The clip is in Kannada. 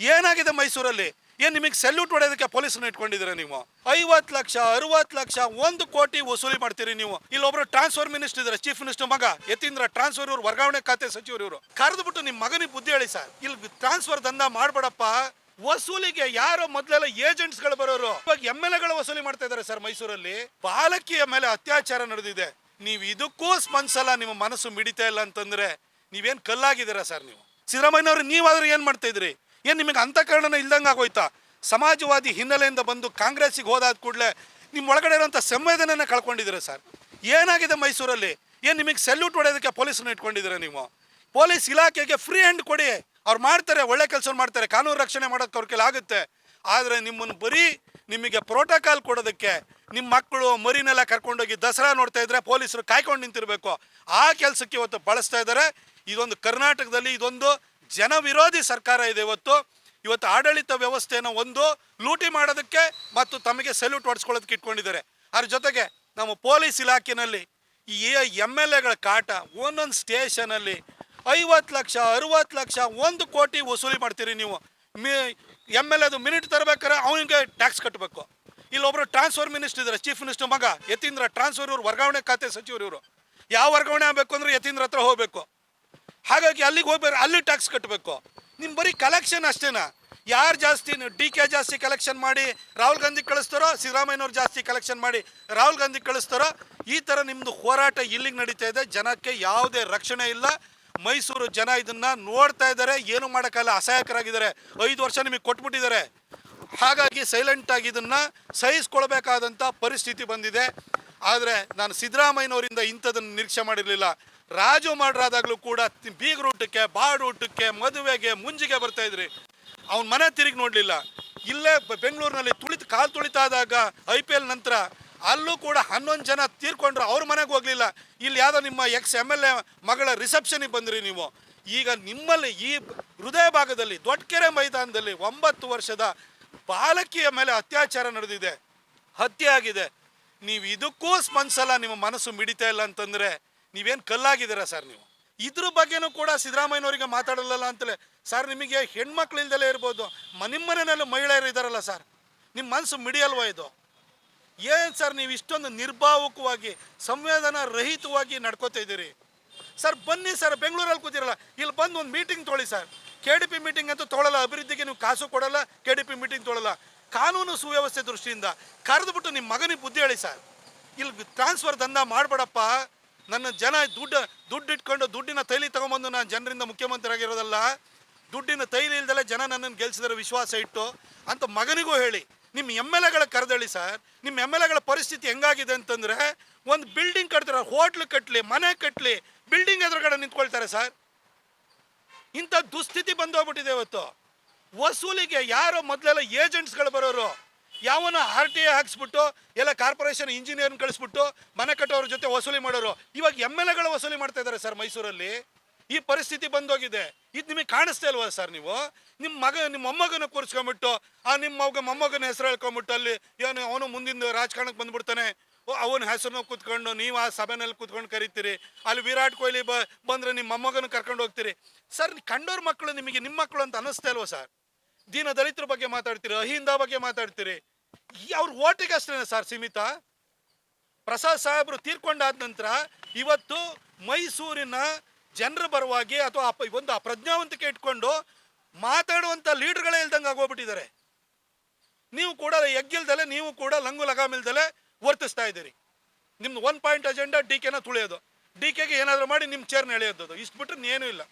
ಏನಾಗಿದೆ ಮೈಸೂರಲ್ಲಿ? ಏನು ನಿಮಗೆ ಸೆಲ್ಯೂಟ್ ಹೊಡೆಯೋದಕ್ಕೆ ಪೊಲೀಸನ್ನ ಇಟ್ಕೊಂಡಿದ್ದೀರಾ ನೀವು? ಐವತ್ತು ಲಕ್ಷ, ಅರವತ್ತು ಲಕ್ಷ, ಒಂದು ಕೋಟಿ ವಸೂಲಿ ಮಾಡ್ತೀರಿ ನೀವು. ಇಲ್ಲೊಬ್ರು ಟ್ರಾನ್ಸ್ಫರ್ ಮಿನಿಸ್ಟರ್ ಇದ್ದಾರೆ ಚೀಫ್ ಮಿನಿಸ್ಟರ್ ಮಗ, ಯತೀಂದ್ರ ಟ್ರಾನ್ಸ್ಫರ್ ಇವರು, ವರ್ಗಾವಣೆ ಖಾತೆ ಸಚಿವರು ಇವರು. ಕರೆದ್ಬಿಟ್ಟು ನಿಮ್ಮ ಮಗನಿಗೆ ಬುದ್ಧಿ ಹೇಳಿ ಸರ್. ಇಲ್ಲಿ ಟ್ರಾನ್ಸ್ಫರ್ ದಂಧ ಮಾಡಬೇಡಪ್ಪ. ವಸೂಲಿಗೆ ಯಾರೋ ಮೊದಲೆಲ್ಲ ಏಜೆಂಟ್ಸ್ಗಳು ಬರೋರು. ಇವಾಗ ಎಂ ಎಲ್ ಎಗಳು ವಸೂಲಿ ಮಾಡ್ತಾ ಇದ್ದಾರೆ ಸರ್ ಮೈಸೂರಲ್ಲಿ. ಬಾಲಕಿಯ ಮೇಲೆ ಅತ್ಯಾಚಾರ ನಡೆದಿದೆ. ನೀವು ಇದಕ್ಕೂ ಸ್ಪಂದಿಸಲ್ಲ, ನಿಮ್ಮ ಮನಸ್ಸು ಮಿಡಿತಾ ಇಲ್ಲ ಅಂತಂದ್ರೆ ನೀವೇನ್ ಕಲ್ಲಾಗಿದ್ದೀರಾ ಸರ್ ನೀವು? ಸಿದ್ದರಾಮಯ್ಯನವ್ರು ನೀವಾದ್ರೂ ಏನ್ ಮಾಡ್ತಾ ಇದ್ರಿ? ಏನ್ ನಿಮಗೆ ಅಂತಃಕರಣನ ಇಲ್ದಂಗೆ ಆಗೋಯ್ತಾ? ಸಮಾಜವಾದಿ ಹಿನ್ನೆಲೆಯಿಂದ ಬಂದು ಕಾಂಗ್ರೆಸ್ಸಿಗೆ ಹೋದಾದ ಕೂಡಲೇ ನಿಮ್ಮ ಒಳಗಡೆ ಇರೋಂಥ ಸಂವೇದನೆನ ಕಳ್ಕೊಂಡಿದ್ದೀರಾ ಸರ್? ಏನಾಗಿದೆ ಮೈಸೂರಲ್ಲಿ? ಏನು ನಿಮಗೆ ಸೆಲ್ಯೂಟ್ ಹೊಡೆಯೋದಕ್ಕೆ ಪೊಲೀಸನ್ನ ಇಟ್ಕೊಂಡಿದ್ದೀರಾ ನೀವು? ಪೊಲೀಸ್ ಇಲಾಖೆಗೆ ಫ್ರೀ ಹ್ಯಾಂಡ್ ಕೊಡಿ. ಅವ್ರು ಮಾಡ್ತಾರೆ, ಒಳ್ಳೆ ಕೆಲಸ ಮಾಡ್ತಾರೆ. ಕಾನೂನು ರಕ್ಷಣೆ ಮಾಡೋಕ್ಕೆ ಅವ್ರ ಕೈಲಿ ಆಗುತ್ತೆ. ಆದರೆ ನಿಮ್ಮನ್ನು ಬರೀ ನಿಮಗೆ ಪ್ರೋಟೋಕಾಲ್ ಕೊಡೋದಕ್ಕೆ ನಿಮ್ಮ ಮಕ್ಕಳು, ಮರಿನೆಲ್ಲ ಕರ್ಕೊಂಡೋಗಿ ದಸರಾ ನೋಡ್ತಾ ಇದ್ರೆ ಪೊಲೀಸರು ಕಾಯ್ಕೊಂಡು ನಿಂತಿರಬೇಕು. ಆ ಕೆಲಸಕ್ಕೆ ಇವತ್ತು ಬಳಸ್ತಾ ಇದ್ದಾರೆ ಇದೊಂದು ಕರ್ನಾಟಕದಲ್ಲಿ ಇದೊಂದು ಜನ ವಿರೋಧಿ ಸರ್ಕಾರ ಇದೆ ಇವತ್ತು. ಇವತ್ತು ಆಡಳಿತ ವ್ಯವಸ್ಥೆಯನ್ನು ಒಂದು, ಲೂಟಿ ಮಾಡೋದಕ್ಕೆ ಮತ್ತು ತಮಗೆ ಸೆಲ್ಯೂಟ್ ಹೊಡೆಸ್ಕೊಳ್ಳೋದಕ್ಕೆ ಇಟ್ಕೊಂಡಿದ್ದಾರೆ. ಅದ್ರ ಜೊತೆಗೆ ನಮ್ಮ ಪೊಲೀಸ್ ಇಲಾಖೆಯಲ್ಲಿ ಈ ಎಂ ಎಲ್ ಎಗಳ ಕಾಟ ಒಂದೊಂದು ಸ್ಟೇಷನಲ್ಲಿ ಐವತ್ತು ಲಕ್ಷ, ಅರವತ್ತು ಲಕ್ಷ, ಒಂದು ಕೋಟಿ ವಸೂಲಿ ಮಾಡ್ತೀರಿ ನೀವು. ಮಿ, ಎಂ ಎಲ್ ಎದು ಮಿನಿಟ್ ತರಬೇಕಾದ್ರೆ ಅವನಿಗೆ ಟ್ಯಾಕ್ಸ್ ಕಟ್ಟಬೇಕು. ಇಲ್ಲೊಬ್ಬರು ಟ್ರಾನ್ಸ್ಫರ್ ಮಿನಿಸ್ಟರ್ ಇದ್ದಾರೆ, ಚೀಫ್ ಮಿನಿಸ್ಟರ್ ಮಗ ಯತೀಂದ್ರ. ಟ್ರಾನ್ಸ್ಫರ್ ಇವರು, ವರ್ಗಾವಣೆ ಖಾತೆ ಸಚಿವರು ಇವರು. ಯಾವ ವರ್ಗಾವಣೆ ಆಗಬೇಕು ಅಂದರೆ ಯತೀಂದ್ರ ಹತ್ರ ಹೋಗಬೇಕು. ಹಾಗಾಗಿ ಅಲ್ಲಿಗೆ ಹೋಗ್ಬೇಕು ಅಲ್ಲಿ ಟ್ಯಾಕ್ಸ್ ಕಟ್ಟಬೇಕು ನಿಮ್ಮ ಬರೀ ಕಲೆಕ್ಷನ್ ಅಷ್ಟೇನಾ? ಯಾರು ಜಾಸ್ತಿ ಡಿ ಕೆ ಜಾಸ್ತಿ ಕಲೆಕ್ಷನ್ ಮಾಡಿ ರಾಹುಲ್ ಗಾಂಧಿ ಕಳಿಸ್ತಾರೋ, ಸಿದ್ದರಾಮಯ್ಯನವ್ರು ಜಾಸ್ತಿ ಕಲೆಕ್ಷನ್ ಮಾಡಿ ರಾಹುಲ್ ಗಾಂಧಿ ಕಳಿಸ್ತಾರೋ, ಈ ಥರ ನಿಮ್ಮದು ಹೋರಾಟ ಇಲ್ಲಿಗೆ ನಡೀತಾ ಇದೆ. ಜನಕ್ಕೆ ಯಾವುದೇ ರಕ್ಷಣೆ ಇಲ್ಲ. ಮೈಸೂರು ಜನ ಇದನ್ನು ನೋಡ್ತಾ ಇದ್ದಾರೆ. ಏನು ಮಾಡೋಕ್ಕಲ್ಲ ಅಸಹಾಯಕರಾಗಿದ್ದಾರೆ. ಐದು ವರ್ಷ ನಿಮಗೆ ಕೊಟ್ಬಿಟ್ಟಿದ್ದಾರೆ. ಹಾಗಾಗಿ ಸೈಲೆಂಟಾಗಿ ಇದನ್ನು ಇದನ್ನ ಸಹಿಸ್ಕೊಳ್ಬೇಕಾದಂಥ ಪರಿಸ್ಥಿತಿ ಬಂದಿದೆ. ಆದರೆ ನಾನು ಸಿದ್ದರಾಮಯ್ಯನವರಿಂದ ಇಂಥದನ್ನು ನಿರೀಕ್ಷೆ ಮಾಡಿರಲಿಲ್ಲ. ರಾಜು ಮಾಡ್ರಾದಾಗಲೂ ಕೂಡ ಊಟಕ್ಕೆ ಬಾಡು ಊಟಕ್ಕೆ ಮದುವೆಗೆ, ಮುಂಜಿಗೆ ಬರ್ತಾ ಇದ್ರಿ. ಅವ್ನ ಮನೆ ತಿರುಗಿ ನೋಡಲಿಲ್ಲ. ಇಲ್ಲೇ ಬೆಂಗಳೂರಿನಲ್ಲಿ ತುಳಿತು ಕಾಲು ತುಳಿತಾದಾಗ ಐ ಪಿ ಎಲ್ ನಂತರ ಅಲ್ಲೂ ಕೂಡ ಹನ್ನೊಂದು ಜನ ತೀರ್ಕೊಂಡ್ರು, ಅವ್ರ ಮನೆಗೆ ಹೋಗ್ಲಿಲ್ಲ. ಇಲ್ಲಿ ಯಾವುದೋ ನಿಮ್ಮ ಎಕ್ಸ್ ಎಂ ಎಲ್ ಎ ಮಗಳ ರಿಸೆಪ್ಷನಿಗೆ ಬಂದ್ರಿ ನೀವು. ಈಗ ನಿಮ್ಮಲ್ಲಿ ಈ ಹೃದಯ ಭಾಗದಲ್ಲಿ ದೊಡ್ಡಕೆರೆ ಮೈದಾನದಲ್ಲಿ ಒಂಬತ್ತು ವರ್ಷದ ಬಾಲಕಿಯ ಮೇಲೆ ಅತ್ಯಾಚಾರ ನಡೆದಿದೆ. ಹತ್ಯೆ ಆಗಿದೆ. ನೀವು ಇದಕ್ಕೂ ಸ್ಪಂದಿಸಲ್ಲ, ನಿಮ್ಮ ಮನಸ್ಸು ಮಿಡಿತಾ ಇಲ್ಲ ಅಂತಂದ್ರೆ ನೀವೇನು ಕಲ್ಲಾಗಿದ್ದೀರ ಸರ್ ನೀವು? ಇದ್ರ ಬಗ್ಗೆನೂ ಕೂಡ ಸಿದ್ದರಾಮಯ್ಯನವರಿಗೆ ಮಾತಾಡಲ್ಲ ಅಂತಲೇ. ಸರ್, ನಿಮಗೆ ಹೆಣ್ಮಕ್ಳು ಇಲ್ದಲೇ ಇರ್ಬೋದು ಮನೆಯಲ್ಲೂ ಮಹಿಳೆಯರು ಇದ್ದಾರಲ್ಲ ಸರ್? ನಿಮ್ಮ ಮನಸ್ಸು ಮಿಡಿಯಲ್ವಾ ಇದು? ಏನು ಸರ್ ನೀವು ಇಷ್ಟೊಂದು ನಿರ್ಭಾವಕವಾಗಿ, ಸಂವೇದನಾ ರಹಿತವಾಗಿ ನಡ್ಕೋತಾ ಇದ್ದೀರಿ? ಸರ್, ಬನ್ನಿ ಸರ್, ಬೆಂಗಳೂರಲ್ಲಿ ಕೂತಿರಲ್ಲ, ಇಲ್ಲಿ ಬಂದು ಒಂದು ಮೀಟಿಂಗ್ ತೊಗೊಳ್ಳಿ sir. K D P meeting ಅಂತೂ ತೊಳಲ್ಲ, ಅಭಿವೃದ್ಧಿಗೆ ನೀವು ಕಾಸು ಕೊಡಲ್ಲ, ಕೆ ಡಿ ಪಿ ಮೀಟಿಂಗ್ ತೊಗೊಳಲ್ಲ ಕಾನೂನು ಸುವ್ಯವಸ್ಥೆ ದೃಷ್ಟಿಯಿಂದ ಕರೆದುಬಿಟ್ಟು ನಿಮ್ಮ ಮಗನಿಗೆ ಬುದ್ಧಿ ಹೇಳಿ ಸರ್. ಇಲ್ಲಿ ಟ್ರಾನ್ಸ್ಫರ್ ದಂಧ ಮಾಡಬೇಡಪ್ಪ. ನನ್ನ ಜನ ದುಡ್ಡು ದುಡ್ಡು ಇಟ್ಕೊಂಡು ದುಡ್ಡಿನ ತೈಲಿ ತಗೊಂಬಂದು ನಾನು ಜನರಿಂದ ಮುಖ್ಯಮಂತ್ರಿ ಆಗಿರೋದಲ್ಲ ದುಡ್ಡಿನ ತೈಲಿ ಇಲ್ದಲೆ ಜನ ನನ್ನನ್ನು ಗೆಲ್ಸಿದ್ರೆ ವಿಶ್ವಾಸ ಇಟ್ಟು ಅಂತ ಮಗನಿಗೂ ಹೇಳಿ. ನಿಮ್ಮ ಎಂ ಎಲ್ ಎಗಳ ಕರೆದಳಿ ಸರ್. ನಿಮ್ಮ ಎಂ ಎಲ್ ಎಗಳ ಪರಿಸ್ಥಿತಿ ಹೆಂಗಾಗಿದೆ ಅಂತಂದರೆ ಒಂದು ಬಿಲ್ಡಿಂಗ್ ಕಟ್ತಾರೆ ಹೋಟ್ಲು ಕಟ್ಟಲಿ ಮನೆ ಕಟ್ಟಲಿ ಬಿಲ್ಡಿಂಗ್ ಎದುರುಗಡೆ ನಿಂತ್ಕೊಳ್ತಾರೆ ಸರ್. ಇಂಥ ದುಸ್ಥಿತಿ ಬಂದೋಗ್ಬಿಟ್ಟಿದೆ ಇವತ್ತು. ವಸೂಲಿಗೆ ಯಾರೋ ಮೊದಲೆಲ್ಲ ಏಜೆಂಟ್ಸ್ಗಳು ಬರೋರು. ಯಾವನ ಆರ್ ಟಿ ಎ ಹಾಕ್ಸ್ಬಿಟ್ಟು, ಎಲ್ಲ ಕಾರ್ಪೊರೇಷನ್ ಇಂಜಿನಿಯರ್ನ ಕಳಿಸ್ಬಿಟ್ಟು ಮನೆ ಕಟ್ಟೋರ ಜೊತೆ ವಸೂಲಿ ಮಾಡೋರು. ಇವಾಗ ಎಂ ಎಲ್ ಎಗಳು ವಸೂಲಿ ಮಾಡ್ತಾ ಇದ್ದಾರೆ ಸರ್ ಮೈಸೂರಲ್ಲಿ. ಈ ಪರಿಸ್ಥಿತಿ ಬಂದೋಗಿದೆ. ಇದು ನಿಮಗೆ ಕಾಣಿಸ್ತಾ ಇಲ್ವಾ ಸರ್ ನೀವು? ನಿಮ್ಮ ಮಗ, ನಿಮ್ಮ ಮೊಮ್ಮಗನ ಕೂರಿಸ್ಕೊಂಬಿಟ್ಟು, ಆ ನಿಮ್ಮ ಮಗ, ಮೊಮ್ಮಗನ ಹೆಸರು ಹೇಳ್ಕೊಂಬಿಟ್ಟು ಅಲ್ಲಿ ಏನು ಅವನು ಮುಂದಿನ ರಾಜಕಾರಣಕ್ಕೆ ಬಂದ್ಬಿಡ್ತಾನೆ. ಅವನ ಹೆಸರನ್ನ ಕೂತ್ಕೊಂಡು, ನೀವು ಆ ಸಭೆನಲ್ಲಿ ಕೂತ್ಕೊಂಡು ಕರಿತೀರಿ. ಅಲ್ಲಿ ವಿರಾಟ್ ಕೊಹ್ಲಿ ಬ, ಬಂದರೆ ನಿಮ್ಮ ಮೊಮ್ಮಗನ ಕರ್ಕೊಂಡು ಹೋಗ್ತೀರಿ. ಸರ್, ಕಂಡೋರ್ ಮಕ್ಕಳು ನಿಮಗೆ ನಿಮ್ಮ ಮಕ್ಕಳು ಅಂತ ಅನ್ನಿಸ್ತಾ ಇಲ್ವಾ ಸರ್? ದೀನ ದಲಿತರ ಬಗ್ಗೆ ಮಾತಾಡ್ತೀರಿ? ಅಹಿಂದ ಬಗ್ಗೆ ಮಾತಾಡ್ತೀರಿ? ಅವ್ರ ಓಟಿಗೆ ಅಷ್ಟೇ ಸರ್ ಸೀಮಿತ? ಪ್ರಸಾದ್ ಸಾಹೇಬರು ತೀರ್ಕೊಂಡಾದ ನಂತರ ಇವತ್ತು ಮೈಸೂರಿನ ಜನರ ಪರವಾಗಿ ಅಥವಾ ಒಂದು ಆ ಪ್ರಜ್ಞಾವಂತಿಕೆ ಇಟ್ಕೊಂಡು ಮಾತಾಡುವಂಥ ಲೀಡರ್ಗಳೇ ಇಲ್ದಂಗೆ ಆಗೋಗ್ಬಿಟ್ಟಿದ್ದಾರೆ. ನೀವು ಕೂಡ ಎಗ್ಗಿಲ್ದಲೆ, ನೀವು ಕೂಡ ಲಂಗು ಲಗಾಮಿಲ್ದಲೆ ವರ್ತಿಸ್ತಾ ಇದ್ದೀರಿ. ನಿಮ್ದು ಒನ್ ಪಾಯಿಂಟ್ ಅಜೆಂಡಾ ಡಿ ಕೆನ ತುಳಿಯೋದು. ಡಿ ಕೆಗೆ ಏನಾದರೂ ಮಾಡಿ ನಿಮ್ಮ ಚೇರ್ನ ಎಳೆಯೋದು ಇಷ್ಟು ಬಿಟ್ಟರೆ ಏನೂ ಇಲ್ಲ.